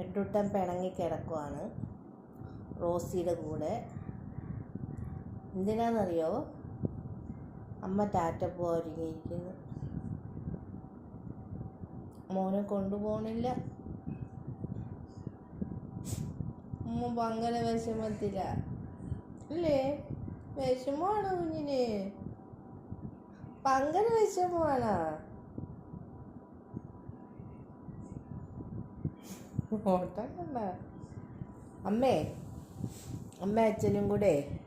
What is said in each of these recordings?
പെട്ടുട്ടൻ പിണങ്ങി കിടക്കുവാണ് റോസിയുടെ കൂടെ. എന്തിനാണെന്നറിയോ അമ്മ ടാറ്റ പോരിങ്ങിയിരിക്കുന്നു. മോനെ കൊണ്ടുപോകണില്ല ഉമ്മ ഭയങ്കര വിഷമത്തില്ല അല്ലേ? വിഷമമാണോ കുഞ്ഞിന്? ഭയങ്കര വിഷമമാണോ? ഓട്ടം അമ്മേ അമ്മ അച്ഛനും കൂടെ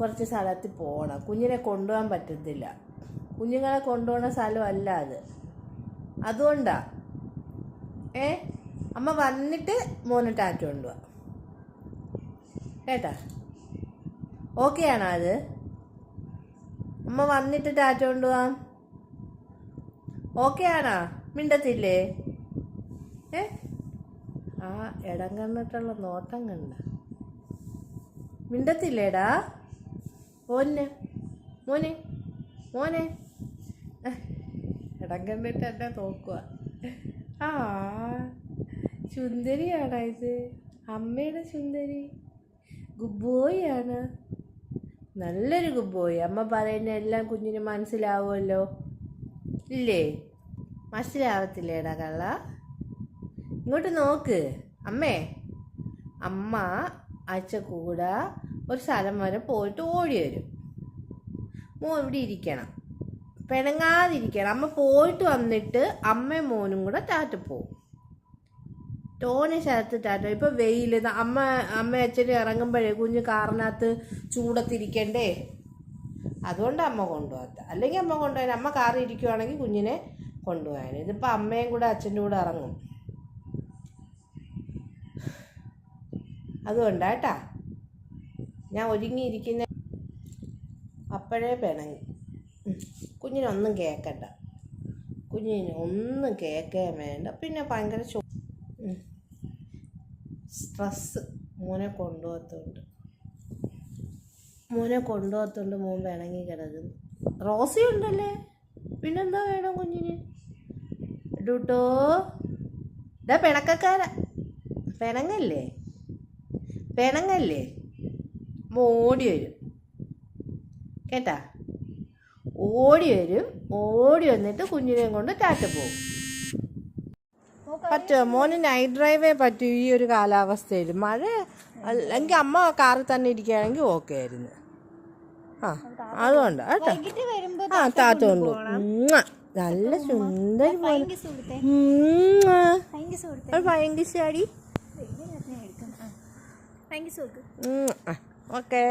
കുറച്ച് സ്ഥലത്ത് പോകണം കുഞ്ഞിനെ കൊണ്ടുപോകാൻ പറ്റത്തില്ല. കുഞ്ഞുങ്ങളെ കൊണ്ടുപോകുന്ന സ്ഥലമല്ല അത്. അതുകൊണ്ടാ. ഏ? അമ്മ വന്നിട്ട് മോനെ ടാറ്റ കൊണ്ടുപോവാ. കേട്ടാ? ഓക്കെ ആണോ അത്? അമ്മ വന്നിട്ട് ടാറ്റ കൊണ്ടുപോവാം. ഓക്കെ ആണോ? മിണ്ടത്തില്ലേ? ഏ? ആ ഇടം കണ്ടിട്ടുള്ള നോട്ടം കണ്ട. മിണ്ടത്തില്ലേടാ? ഓന്നെ മോനെ മോനെ. ഇടം കണ്ടിട്ട് എന്നെ നോക്കുക ആ ചുന്ദരിയാണോ ഇത്. അമ്മയുടെ ചുന്ദരി. ഗുബോയാണ് നല്ലൊരു ഗുഡ് അമ്മ പറയുന്ന എല്ലാം കുഞ്ഞിന് മനസ്സിലാവുമല്ലോ. ഇല്ലേ? മനസ്സിലാവത്തില്ലേടാ കള്ള? ഇങ്ങോട്ട് നോക്ക്. അമ്മേ. അമ്മ അച്ഛ കൂടെ ഒരു സ്ഥലം വരെ പോയിട്ട് ഓടി വരും. മോൻ ഇവിടെ ഇരിക്കണം. പിണങ്ങാതിരിക്കണം. അമ്മ പോയിട്ട് വന്നിട്ട് അമ്മയും മോനും കൂടെ ടാറ്റ പോവും. തോനെ സ്ഥലത്ത് ടാറ്റ. ഇപ്പം വെയിൽ അമ്മ അമ്മ അച്ഛനും ഇറങ്ങുമ്പോഴേ കുഞ്ഞ് കാറിനകത്ത് ചൂടത്തിരിക്കണ്ടേ? അതുകൊണ്ട് അമ്മ കൊണ്ടുപോകാത്ത. അല്ലെങ്കിൽ അമ്മ കൊണ്ടുപോകാൻ അമ്മ കാറിൽ ഇരിക്കുവാണെങ്കിൽ കുഞ്ഞിനെ കൊണ്ടുപോകാൻ. ഇതിപ്പോൾ അമ്മയും കൂടെ അച്ഛന്റെ കൂടെ ഇറങ്ങും. അതുകൊണ്ടാട്ടാ. ഞാൻ ഒരുങ്ങിയിരിക്കുന്ന അപ്പോഴേ പിണങ്ങി. കുഞ്ഞിനൊന്നും കേൾക്കണ്ട കുഞ്ഞിന് ഒന്നും കേൾക്കാൻ വേണ്ട. പിന്നെ ഭയങ്കര ചോ സ്ട്രെസ് മോനെ കൊണ്ടുപോകത്തുണ്ട്. മോനെ കൊണ്ടുപോകത്തുണ്ട്. മോൻ പിണങ്ങി കിടക്കുന്നു. റോസി ഉണ്ടല്ലേ? പിന്നെന്താ വേണം കുഞ്ഞിന്? ഡൂട്ടോ ഇതാ പിണക്കക്കാര. പിണങ്ങല്ലേ? പിണങ്ങല്ലേ? ഓടി വരും. കേട്ടാ? ഓടി വരും ഓടി വന്നിട്ട് കുഞ്ഞിനെയും കൊണ്ട് ടാറ്റ പോകും പറ്റുമോ മോന് നൈറ്റ് ഡ്രൈവേ പറ്റൂ ഈ ഒരു കാലാവസ്ഥയിൽ മഴ അല്ലെങ്കിൽ അമ്മ കാറിൽ തന്നെ ഇരിക്കുകയാണെങ്കിൽ ഓക്കെ ആയിരുന്നു. ആ അതുകൊണ്ട് കേട്ടോ. ആ താത്ത കൊണ്ടു നല്ല സുന്ദരി ഭയങ്കര ഭയങ്കര യു സുഹൃത്ത് ഓക്കെ.